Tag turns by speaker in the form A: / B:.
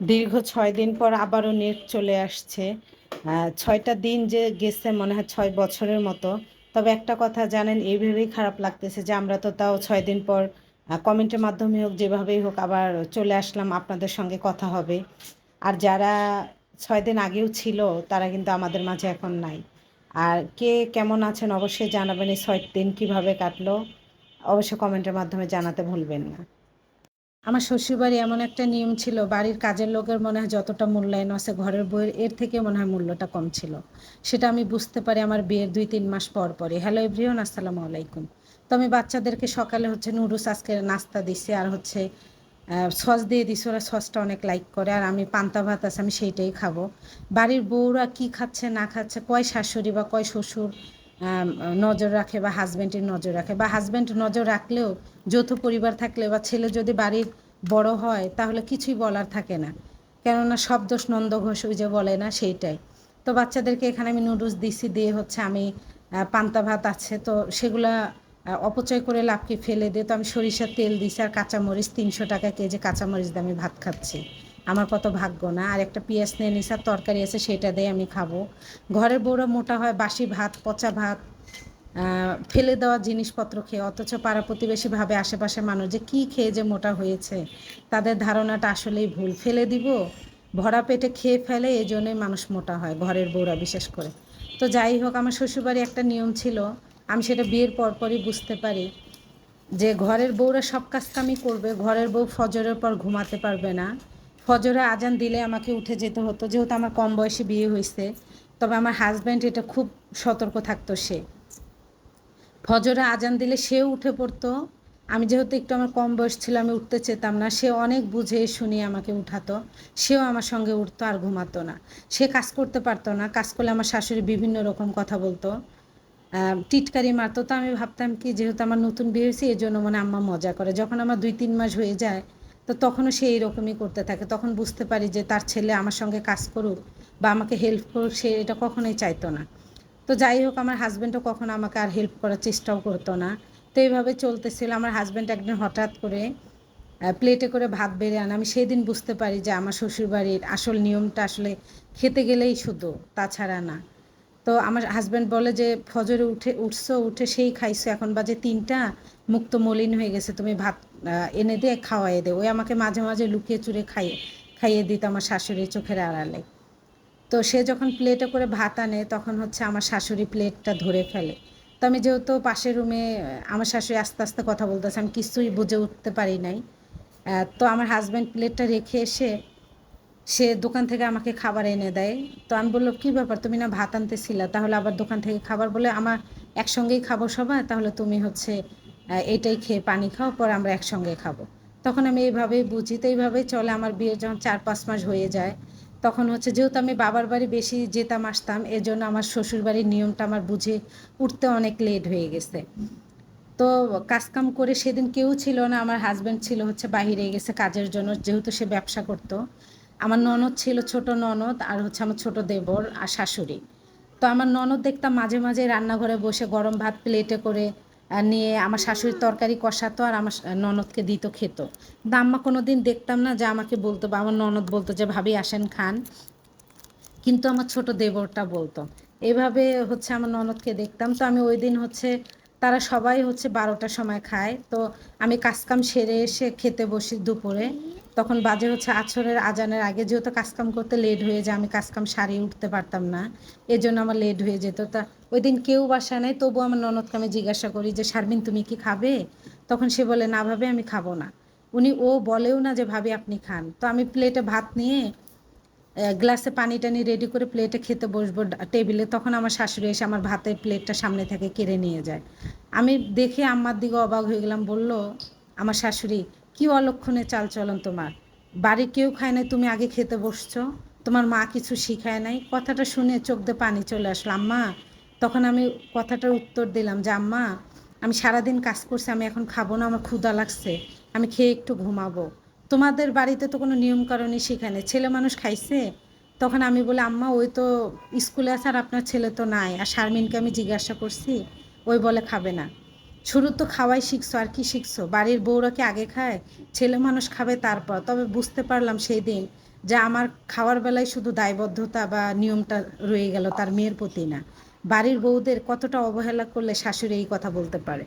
A: দীর্ঘ ছয় দিন পর আবারও নেট চলে আসছে। ছয়টা দিন যে গেছে মনে হয় ছয় বছরের মতো। তবে একটা কথা জানেন এইভাবেই খারাপ লাগতেছে যে আমরা তো তাও ছয় দিন পর কমেন্টের মাধ্যমে হোক, যেভাবেই হোক, আবার চলে আসলাম, আপনাদের সঙ্গে কথা হবে। আর যারা ছয় দিন আগেও ছিল, তারা কিন্তু আমাদের মাঝে এখন নাই। আর কে কেমন আছেন, অবশ্যই জানাবেন এই ছয় দিন কীভাবে কাটলো। অবশ্যই কমেন্টের মাধ্যমে জানাতে ভুলবেন না। আমার শ্বশুরবাড়ি এমন একটা নিয়ম ছিল, বাড়ির কাজের লোকের মনে হয় যতটা মূল্যায়ন আছে ঘরের বইয়ের, এর থেকে মনে হয় মূল্যটা কম ছিল। সেটা আমি বুঝতে পারি আমার বিয়ের দুই তিন মাস পর পরে হ্যালো এভরিওন আসসালামু আলাইকুম। তো আমি বাচ্চাদেরকে সকালে হচ্ছে নুডলস আজকে নাস্তা দিছি আর হচ্ছে সস দিয়ে দিছি, ওরা সসটা অনেক লাইক করে আর আমি পান্তা ভাত আছে, আমি সেইটাই খাব। বাড়ির বউরা কি খাচ্ছে না খাচ্ছে, কয় শাশুড়ি বা কয় শ্বশুর নজর রাখে বা হাজব্যান্ডের নজর রাখে। বা হাজব্যান্ড নজর রাখলেও যৌথ পরিবার থাকলে বা ছেলে যদি বাড়ির বড় হয়, তাহলে কিছুই বলার থাকে না। কেননা সব দোষ নন্দ ঘোষ ওই যে বলে না, সেইটাই। তো বাচ্চাদেরকে এখানে আমি নুডলস দিছি, দিয়ে হচ্ছে আমি পান্তা ভাত আছে। তো সেগুলা অপচয় করে লাভকে ফেলে দিয়ে তো আমি সরিষার তেল দিছি আর কাঁচামরিচ তিনশো টাকা কেজি কাঁচামরিচ দিয়ে আমি ভাত খাচ্ছি। আমার কত ভাগ্য না? আর একটা পেঁয়াজ নিয়ে নিছি আর তরকারি আছে, সেটা দিয়ে আমি খাব। ঘরের বউরা মোটা হয়, বাসি ভাত, পচা ভাত ফেলে দেওয়া জিনিসপত্র খেয়ে, অথচ পাড়া প্রতিবেশী ভাবে আশেপাশে মানুষ যে কী খেয়ে যে মোটা হয়েছে, তাদের ধারণাটা আসলেই ভুল। ফেলে দিব, ভরা পেটে খেয়ে ফেলে এই জন্যই মানুষ মোটা হয়, ঘরের বউরা বিশেষ করে। তো যাই হোক, আমার শ্বশুরবাড়ি একটা নিয়ম ছিল, আমি সেটা বিয়ের পরপরই বুঝতে পারি, যে ঘরের বউরা সব কাজ কামই করবে, ঘরের বউ ফজরের পর ঘুমাতে পারবে না। ফজরে আজান দিলে আমাকে উঠে যেতে হতো। যেহেতু আমার কম বয়সে বিয়ে হয়েছে, তবে আমার হাজব্যান্ড এটা খুব সতর্ক থাকতো সে। ফজরে আজান দিলে সেও উঠে পড়তো। আমি যেহেতু একটু আমার কম বয়স ছিল, আমি উঠতে চেতাম না। সে অনেক বুঝে শুনিয়ে আমাকে উঠাতো। সেও আমার সঙ্গে উঠতো আর ঘুমাতো না। সে কাজ করতে পারতো না। কাজ করলে আমার শাশুড়ি বিভিন্ন রকম কথা বলতো। টিটকারি মারতো। তো আমি ভাবতাম কি, যেহেতু আমার নতুন বিয়ে হয়েছে এই জন্য মানে আম্মা মজা করে। যখন আমার দুই তিন মাস হয়ে যায় তো তখনও সে এইরকমই করতে থাকে। তখন বুঝতে পারি যে তার ছেলে আমার সঙ্গে কাজ করুক বা আমাকে হেল্প করুক, সে এটা কখনোই চাইতো না। তো যাই হোক, আমার হাজব্যান্ডও কখনো আমাকে আর হেল্প করার চেষ্টাও করতো না। তো এইভাবে চলতেছিল। আমার হাজব্যান্ড একদিন হঠাৎ করে প্লেটে করে ভাত বেড়ে আনে। আমি সেই দিন বুঝতে পারি যে আমার শ্বশুরবাড়ির আসল নিয়মটা আসলে খেতে গেলেই শুধু, তাছাড়া না। তো আমার হাজব্যান্ড বলে যে, ফজরে উঠে, উঠছো, উঠে সেই খাইছো, এখন বাজে তিনটা মুখ তো মলিন হয়ে গেছে, তুমি ভাত এনে দিয়ে খাওয়াই দে। ওই আমাকে মাঝে মাঝে লুকিয়ে চুরে খাইয়ে খাইয়ে দিত আমার শাশুড়ি চোখের আড়ালে। তো সে যখন প্লেটে করে ভাত আনে, তখন হচ্ছে আমার শাশুড়ি প্লেটটা ধরে ফেলে। তো আমি যেহেতু পাশের রুমে আমার শাশুড়ি আস্তে আস্তে কথা বলতেছে, আমি কিছুই বুঝে উঠতে পারি নাই। তো আমার হাজব্যান্ড প্লেটটা রেখে এসে সে দোকান থেকে আমাকে খাবার এনে দেয়। তো আমি বলল কী ব্যাপার? তুমি না ভাত আনতেছিলা। তাহলে আবার দোকান থেকে খাবার বলে আমার একসঙ্গেই খাব সবাই। তাহলে তুমি হচ্ছে এটাই খেয়ে পানি খাও, পর আমরা একসঙ্গে খাব। তখন আমি এইভাবেই বুঝি। তো এইভাবেই চলে আমার বিয়ে যখন চার পাঁচ মাস হয়ে যায়, তখন হচ্ছে যেহেতু আমি বাবার বাড়ি বেশি যেতাম, আসতাম এর জন্য আমার শ্বশুর বাড়ির নিয়মটা আমার বুঝে উঠতে অনেক লেট হয়ে গেছে। তো কাজকাম করে সেদিন কেউ ছিল না। আমার হাজব্যান্ড ছিল হচ্ছে বাহিরে গেছে কাজের জন্য, যেহেতু সে ব্যবসা করতো। আমার ননদ ছিল ছোট ননদ আর হচ্ছে আমার ছোট দেবর আর শাশুড়ি। তো আমার ননদ দেখতাম মাঝে মাঝে রান্নাঘরে বসে গরম ভাত প্লেটে করে নিয়ে আমার শাশুড়ির তরকারি কষাতো আর আমার ননদকে দিত, খেত। আম্মা কোনো দিন দেখতাম না যে আমাকে বলতো বা আমার ননদ বলতো যে, ভাবি, আসেন, খান। কিন্তু আমার ছোট দেবরটা বলতো। এভাবে হচ্ছে আমার ননদকে দেখতাম। তো আমি ওই দিন হচ্ছে তারা সবাই হচ্ছে বারোটার সময় খায়। তো আমি কাজকাম সেরে এসে খেতে বসি দুপুরে। তখন বাজে হচ্ছে আছরের আজানের আগে যেহেতু কাজকাম করতে লেট হয়ে যায়, আমি কাজকাম সারিয়ে উঠতে পারতাম না। এই জন্য আমার লেট হয়ে যেত। তা ওই দিন কেউ বাসা নেই তবু আমার ননদকে আমি জিজ্ঞাসা করি যে, শারমিন, তুমি কি খাবে? তখন সে বলে, না ভাবে, আমি খাব না। উনি, ও বলেও না যে, ভাবি, আপনি খান। তো আমি প্লেটে ভাত নিয়ে গ্লাসে পানি টানি রেডি করে প্লেটে খেতে বসবো টেবিলে তখন আমার শাশুড়ি এসে আমার ভাতের প্লেটটা সামনে থেকে কেড়ে নিয়ে যায়। আমি দেখে আম্মার দিকে অবাক হয়ে গেলাম, বলল, আমার শাশুড়ি কি অলক্ষণে চাল চলন তোমার? বাড়ি কেউ খায় না তুমি আগে খেতে বসছো? তোমার মা কিছু শিখায় নাই? কথাটা শুনে চোখ দিয়ে পানি চলে আসলো, আম্মা, তখন আমি কথাটার উত্তর দিলাম যে, আম্মা, আমি সারাদিন কাজ করছি, আমি এখন খাব না, আমার ক্ষুধা লাগছে, আমি খেয়ে একটু ঘুমাবো। তোমাদের বাড়িতে তো কোনো নিয়মকানুনই শেখানে ছেলে মানুষ খাইছে? তখন আমি বলে, আম্মা, ওই তো স্কুলে আছে আর আপনার ছেলে তো নাই, আর শারমিনকে আমি জিজ্ঞাসা করছি, ওই বলে খাবে না। শুরু তো খাওয়াই শিখছো, আর কি শিখছো? বাড়ির বউরা কি আগে খায়? ছেলে মানুষ খাবে তারপর। তবে বুঝতে পারলাম সেই দিন যে আমার খাওয়ার বেলায় শুধু দায়বদ্ধতা বা নিয়মটা রয়ে গেল তার মেয়ের প্রতি না। বাড়ির বউদের কতটা অবহেলা করলে শাশুড়ি এই কথা বলতে পারে?